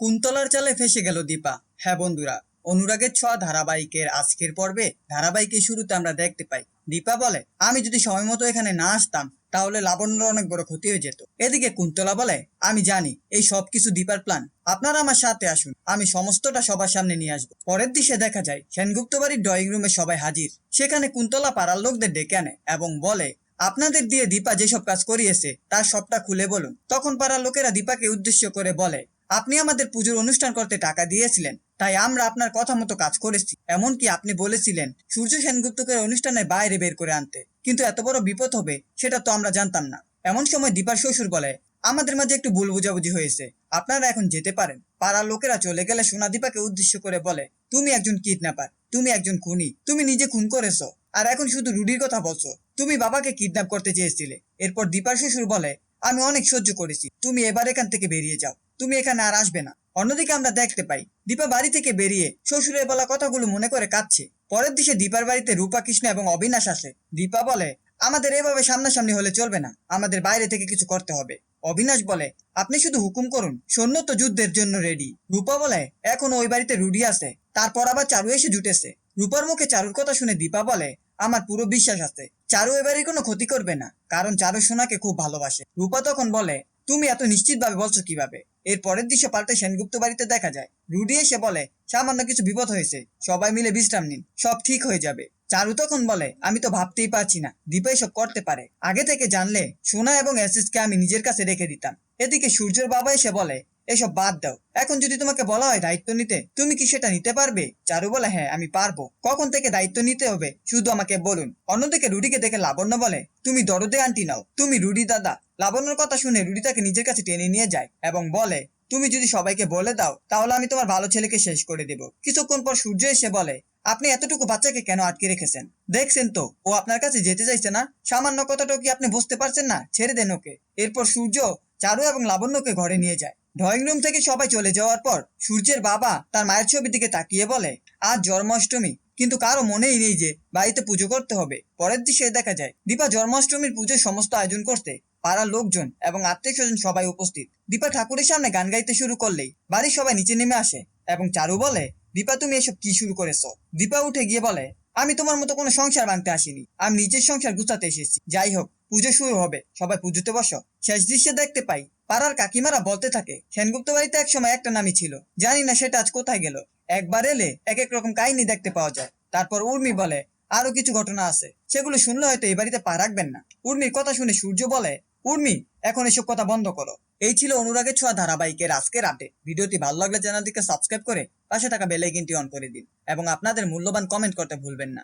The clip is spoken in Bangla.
কুন্তলার চালে ফেসে গেল দীপা। হ্যাঁ বন্ধুরা, অনুরাগের ছোঁয়া ধারাবাহিকের আজকের পর্বে ধারাবাহিকের শুরুতে আমরা দেখতে পাই। দীপা বলে, আমি যদি সময় মতো এখানে না আসতাম, তাহলে লাবণ্যর অনেক বড় ক্ষতি হয়ে যেত। এদিকে কুন্তলা বলে, আমি জানি, এই সব কিছু দীপার প্ল্যান আপনারা আমার সাথে আসুন, আমি সমস্তটা সবার সামনে নিয়ে আসব। পরের দিশে দেখা যায় সেনগুপ্ত বাড়ির ড্রয়িং রুমে সবাই হাজির। সেখানে কুন্তলা পাড়ার লোকদের ডেকে আনে এবং বলে, আপনাদের দিয়ে দীপা যেসব কাজ করিয়েছে, তার সবটা খুলে বলুন। তখন পাড়ার লোকেরা দীপাকে উদ্দেশ্য করে বলে আপনি আমাদের পুজোর অনুষ্ঠান করতে টাকা দিয়েছিলেন, তাই আমরা আপনার কথা মতো কাজ করেছি। এমনকি আপনি বলেছিলেন, সূর্য সেনগুপ্তকে অনুষ্ঠানের বাইরে বের করে আনতে। কিন্তু এত বড় বিপদ হবে, সেটা তো আমরা জানতাম না। এমন সময় দীপার শ্বশুর বলে, আমাদের মাঝে একটু ভুল বুঝাবুঝি হয়েছে। আপনারা এখন যেতে পারেন। পাড়ার লোকেরা চলে গেলে সোনা দীপাকে উদ্দেশ্য করে বলে, তুমি একজন কিডন্যাপার, তুমি একজন খুনি, তুমি নিজে খুন করেছ। আর এখন শুধু রুডির কথা বলছো। তুমি বাবাকে কিডন্যাপ করতে চেয়েছিলে। এরপর দীপার শ্বশুর বলে, আমি অনেক সহ্য করেছি। তুমি এবার এখান থেকে বেরিয়ে যাও। তুমি এখানে আর আসবে না। অন্যদিকে আমরা দেখতে পাই, দীপা বাড়ি থেকে বেরিয়ে শ্বশুরের বলা কথাগুলো মনে করে কাঁদছে। পরের দিকে দীপার বাড়িতে রূপা, কৃষ্ণ এবং অবিনাশ আসে। দীপা বলে, আমাদের এভাবে সামনাসামনি হলে চলবে না। আমাদের বাইরে থেকে কিছু করতে হবে। অবিনাশ বলে, আপনি শুধু হুকুম করুন সৈন্য তো যুদ্ধের জন্য রেডি রূপা বলে, এখন ওই বাড়িতে রুডি আছে। তারপর আবার চারু এসে জুটেছে। রূপার মুখে চারুর কথা শুনে দীপা বলে, আমার পুরো বিশ্বাস আছে। চারু এবারে কোনো ক্ষতি করবে না, কারণ চারু সোনাকে খুব ভালোবাসে। রূপা তখন বলে তুমি এত নিশ্চিতভাবে বলছো কীভাবে? এর পরের দৃশ্য পাল্টে সেনগুপ্ত বাড়িতে দেখা যায়। রুডি এসে বলে, সামান্য কিছু বিপদ হয়েছে। সবাই মিলে বিশ্রাম নিন। সব ঠিক হয়ে যাবে। চারু তখন বলে, আমি তো ভাবতেই পারছি না। দীপা এসব করতে পারে। আগে থেকে জানলে, সোনা এবং এসএসকে আমি নিজের কাছে রেখে দিতাম। এদিকে সূর্যের বাবা এসে বলে, এসব বাদ দাও। এখন যদি তোমাকে বলা হয় দায়িত্ব নিতে, তুমি কি সেটা নিতে পারবে? চারু বলে হ্যাঁ আমি পারব। কখন থেকে দায়িত্ব নিতে হবে, শুধু আমাকে বলুন। অন্যদিকে রুডিকে দেখে লাবণ্য বলে, তুমি দরদে আন্টি নাও। তুমি রুডি দাদা। লাবণ্যর কথা শুনে রুডি তাকে নিজের কাছে টেনে নিয়ে যায় এবং বলে, তুমি যদি সবাইকে বলে দাও, তাহলে আমি তোমার ভালো ছেলেকে শেষ করে দেব। কিছুক্ষণ পর সূর্য এসে বলে, আপনি এতটুকু বাচ্চাকে কেন আটকে রেখেছেন? দেখছেন তো, ও আপনার কাছে যেতে চাইছে না? সামান্য কথাটাও কি আপনি বুঝতে পারছেন না? ছেড়ে দেন ওকে। এরপর সূর্য, চারু এবং লাবণ্যকে ঘরে নিয়ে যায়। ড্রয়িং রুম থেকে সবাই চলে যাওয়ার পর সূর্যের বাবা তার মায়ের ছবির দিকে তাকিয়ে বলে, আজ জন্মাষ্টমী, কিন্তু কারও মনেই নেই যে বাড়িতে পুজো করতে হবে। পরের দৃশ্যে দেখা যায়, দীপা জন্মাষ্টমীর পুজোর সমস্ত আয়োজন করতে পাড়ার লোকজন এবং আত্মীয় স্বজন সবাই উপস্থিত। দীপা ঠাকুরের সামনে গান গাইতে শুরু করলেই বাড়ির সবাই নিচে নেমে আসে এবং চারু বলে, দীপা, তুমি এসব কি শুরু করেছ? দীপা উঠে গিয়ে বলে, আমি তোমার মতো কোনো সংসার ভাঙতে আসিনি। আমি নিজের সংসার গুছাতে এসেছি। যাই হোক, পুজো শুরু হবে। সবাই পুজোতে বসো। শেষ দৃশ্যে দেখতে পাই, পাড়ার কাকিমারা বলতে থাকে, সেনগুপ্ত বাড়িতে একসময় একটা নামই ছিল। জানি না সেটা আজ কোথায় গেল। একবার এলে এক এক রকম কাহিনী দেখতে পাওয়া যায়। তারপর উর্মি বলে, আরও কিছু ঘটনা আছে। সেগুলো শুনলে হয়তো এই বাড়িতে পা রাখবেন না। উর্মির কথা শুনে সূর্য বলে উর্মি, এখন এসব কথা বন্ধ করো। এই ছিল অনুরাগের ছোঁয়া ধারাবাহিকের আজকের আপডেট ভিডিওটি ভালো লাগলে চ্যানেলটিকে সাবস্ক্রাইব করে পাশে থাকা বেল আইকনটি অন করে দিন এবং আপনাদের মূল্যবান কমেন্ট করতে ভুলবেন না।